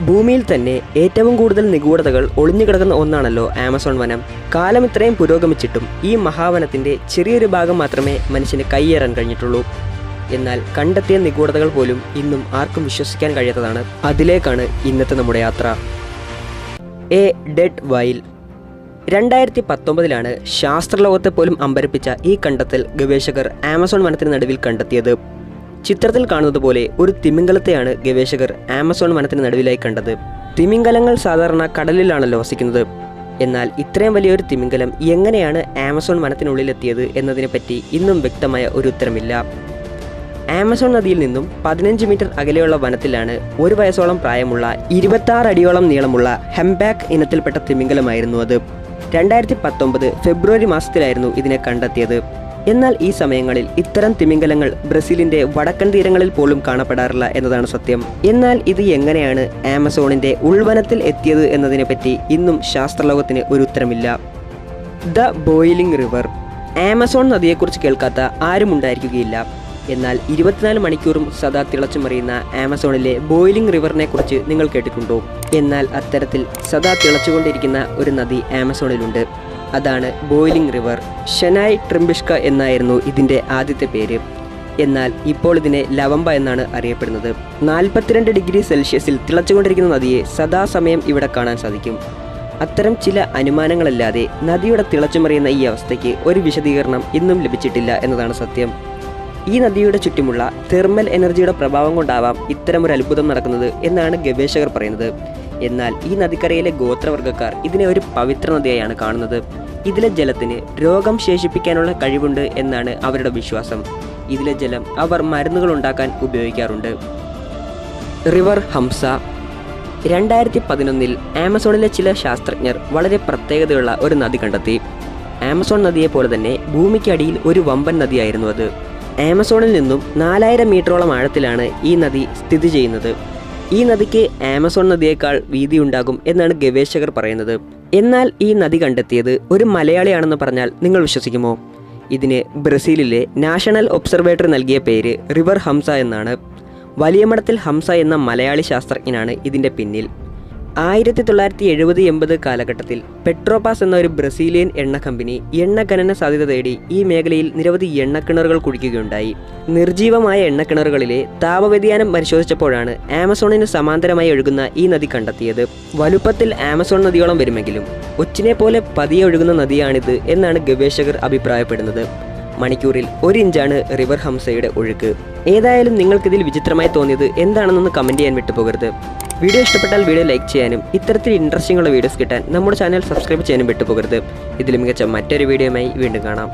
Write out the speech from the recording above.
ഭൂമിയിൽ തന്നെ ഏറ്റവും കൂടുതൽ നിഗൂഢതകൾ ഒളിഞ്ഞുകിടക്കുന്ന ഒന്നാണല്ലോ ആമസോൺ വനം. കാലം ഇത്രയും പുരോഗമിച്ചിട്ടും ഈ മഹാവനത്തിന്റെ ചെറിയൊരു ഭാഗം മാത്രമേ മനുഷ്യന് കൈയേറാൻ കഴിഞ്ഞിട്ടുള്ളൂ. എന്നാൽ കണ്ടെത്തിയ നിഗൂഢതകൾ പോലും ഇന്നും ആർക്കും വിശ്വസിക്കാൻ കഴിയാത്തതാണ്. അതിലേക്കാണ് ഇന്നത്തെ നമ്മുടെ യാത്ര. A dead whale. രണ്ടായിരത്തി പത്തൊമ്പതിലാണ് ശാസ്ത്രലോകത്തെ പോലും അമ്പരപ്പിച്ച ഈ കണ്ടെത്തൽ ഗവേഷകർ ആമസോൺ വനത്തിന് നടുവിൽ കണ്ടെത്തിയത്. ചിത്രത്തിൽ കാണുന്നത് പോലെ ഒരു തിമിംഗലത്തെയാണ് ഗവേഷകർ ആമസോൺ വനത്തിന് നടുവിലായി കണ്ടത്. തിമിംഗലങ്ങൾ സാധാരണ കടലിലാണല്ലോ വസിക്കുന്നത്. എന്നാൽ ഇത്രയും വലിയൊരു തിമിംഗലം എങ്ങനെയാണ് ആമസോൺ വനത്തിനുള്ളിലെത്തിയത് എന്നതിനെപ്പറ്റി ഇന്നും വ്യക്തമായ ഒരു ഉത്തരമില്ല. ആമസോൺ നദിയിൽ നിന്നും പതിനഞ്ച് മീറ്റർ അകലെയുള്ള വനത്തിലാണ് ഒരു വയസ്സോളം പ്രായമുള്ള ഇരുപത്താറ് അടിയോളം നീളമുള്ള ഹെംബാക്ക് ഇനത്തിൽപ്പെട്ട തിമിംഗലമായിരുന്നു അത്. രണ്ടായിരത്തി പത്തൊമ്പത് ഫെബ്രുവരി മാസത്തിലായിരുന്നു ഇതിനെ കണ്ടെത്തിയത്. എന്നാൽ ഈ സമയങ്ങളിൽ ഇത്തരം തിമിംഗലങ്ങൾ ബ്രസീലിന്റെ വടക്കൻ തീരങ്ങളിൽ പോലും കാണപ്പെടാറില്ല എന്നതാണ് സത്യം. എന്നാൽ ഇത് എങ്ങനെയാണ് ആമസോണിന്റെ ഉൾവനത്തിൽ എത്തിയത് എന്നതിനെപ്പറ്റി ഇന്നും ശാസ്ത്രലോകത്തിന് ഒരു ഉത്തരമില്ല. The boiling river. ആമസോൺ നദിയെക്കുറിച്ച് കേൾക്കാത്ത ആരും ഉണ്ടായിരിക്കുകയില്ല. എന്നാൽ ഇരുപത്തിനാല് മണിക്കൂറും സദാ തിളച്ചു മറിയുന്ന ആമസോണിലെ ബോയിലിംഗ് റിവറിനെ കുറിച്ച് നിങ്ങൾ കേട്ടിട്ടുണ്ടോ? എന്നാൽ അത്തരത്തിൽ സദാ തിളച്ചുകൊണ്ടിരിക്കുന്ന ഒരു നദി ആമസോണിലുണ്ട്. അതാണ് ബോയിലിംഗ് റിവർ. ഷെനായ് ട്രിംബിഷ്ക എന്നായിരുന്നു ഇതിന്റെ ആദ്യത്തെ പേര്. എന്നാൽ ഇപ്പോൾ ഇതിനെ ലവംബ എന്നാണ് അറിയപ്പെടുന്നത്. നാൽപ്പത്തിരണ്ട് ഡിഗ്രി സെൽഷ്യസിൽ തിളച്ചുകൊണ്ടിരിക്കുന്ന നദിയെ സദാസമയം ഇവിടെ കാണാൻ സാധിക്കും. അത്തരം ചില അനുമാനങ്ങളല്ലാതെ നദിയുടെ തിളച്ചുമറിയുന്ന ഈ അവസ്ഥയ്ക്ക് ഒരു വിശദീകരണം ഇന്നും ലഭിച്ചിട്ടില്ല എന്നതാണ് സത്യം. ഈ നദിയുടെ ചുറ്റുമുള്ള തെർമൽ എനർജിയുടെ പ്രഭാവം കൊണ്ടാവാം ഇത്തരമൊരു അത്ഭുതം നടക്കുന്നത് എന്നാണ് ഗവേഷകർ പറയുന്നത്. എന്നാൽ ഈ നദിക്കരയിലെ ഗോത്രവർഗക്കാർ ഇതിനെ ഒരു പവിത്ര നദിയായാണ് കാണുന്നത്. ഇതിലെ ജലത്തിന് രോഗം ശേഷിപ്പിക്കാനുള്ള കഴിവുണ്ട് എന്നാണ് അവരുടെ വിശ്വാസം. ഇതിലെ ജലം അവർ മരുന്നുകൾ ഉണ്ടാക്കാൻ ഉപയോഗിക്കാറുണ്ട്. റിവർ ഹംസ. രണ്ടായിരത്തി പതിനൊന്നിൽ ആമസോണിലെ ചില ശാസ്ത്രജ്ഞർ വളരെ പ്രത്യേകതയുള്ള ഒരു നദി കണ്ടെത്തി. ആമസോൺ നദിയെ പോലെ തന്നെ ഭൂമിക്കടിയിൽ ഒരു വമ്പൻ നദിയായിരുന്നു അത്. ആമസോണിൽ നിന്നും നാലായിരം മീറ്ററോളം ആഴത്തിലാണ് ഈ നദി സ്ഥിതി ചെയ്യുന്നത്. ഈ നദിക്ക് ആമസോൺ നദിയേക്കാൾ വീതി ഉണ്ടാകും എന്നാണ് ഗവേഷകർ പറയുന്നത്. എന്നാൽ ഈ നദി കണ്ടെത്തിയത് ഒരു മലയാളിയാണെന്ന് പറഞ്ഞാൽ നിങ്ങൾ വിശ്വസിക്കുമോ? ഇതിന് ബ്രസീലിലെ നാഷണൽ ഒബ്സർവേറ്ററി നൽകിയ പേര് റിവർ ഹംസ എന്നാണ്. വലിയമടത്തിൽ ഹംസ എന്ന മലയാളി ശാസ്ത്രജ്ഞനാണ് ഇതിന്റെ പിന്നിൽ. ആയിരത്തി തൊള്ളായിരത്തി എഴുപത് എൺപത് കാലഘട്ടത്തിൽ പെട്രോപാസ് എന്ന ഒരു ബ്രസീലിയൻ എണ്ണ കമ്പനി എണ്ണ ഖനന സാധ്യത തേടി ഈ മേഖലയിൽ നിരവധി എണ്ണക്കിണറുകൾ കുഴിക്കുകയുണ്ടായി നിർജീവമായ എണ്ണക്കിണറുകളിലെ താപവ്യതിയാനം പരിശോധിച്ചപ്പോഴാണ് ആമസോണിന് സമാന്തരമായി ഒഴുകുന്ന ഈ നദി കണ്ടെത്തിയത്. വലുപ്പത്തിൽ ആമസോൺ നദിയോളം വരുമെങ്കിലും ഒച്ചിനെ പോലെ പതിയെ ഒഴുകുന്ന നദിയാണിത് എന്നാണ് ഗവേഷകർ അഭിപ്രായപ്പെടുന്നത്. മണിക്കൂറിൽ ഒരു ഇഞ്ചാണ് റിവർ ഹംസയുടെ ഒഴുക്ക്. ഏതായാലും നിങ്ങൾക്കിതിൽ വിചിത്രമായി തോന്നിയത് എന്താണെന്നൊന്ന് കമന്റ് ചെയ്യാൻ വിട്ടുപോകരുത്. വീഡിയോ ഇഷ്ടപ്പെട്ടാൽ വീഡിയോ ലൈക്ക് ചെയ്യാനും ഇത്തരത്തിൽ ഇൻട്രസ്റ്റിംഗ് ഉള്ള വീഡിയോസ് കിട്ടാൻ നമ്മുടെ ചാനൽ സബ്സ്ക്രൈബ് ചെയ്യാനും വിട്ടുപോകരുത്. ഇതിൽ മികച്ച മറ്റൊരു വീഡിയോയുമായി വീണ്ടും കാണാം.